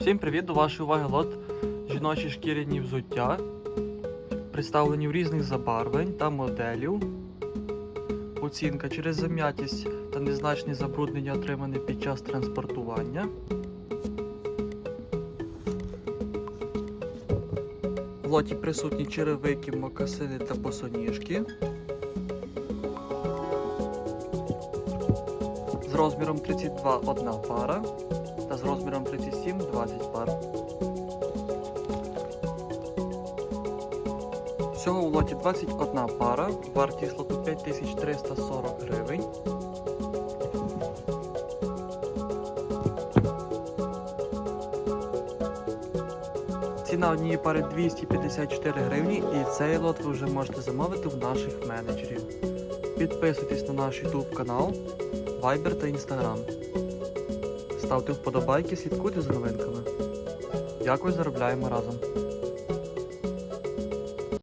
Всім привіт! До вашої уваги лот жіночі шкіряні взуття, представлені в різних забарвлень та моделів. Оцінка через зам'ятість та незначні забруднення, отримані під час транспортування. В лоті присутні черевики, мокасини та босоніжки. З розміром 32 одна пара з розміром 37 20 пар. Всього у лоті 21 пара, вартість лоту 5340 гривень. Ціна однієї пари 254 гривні і цей лот ви вже можете замовити в наших менеджерів. Підписуйтесь на наш YouTube канал, Viber та Instagram. Ставте вподобайки, слідкуйте за новинками. Дякую, заробляємо разом.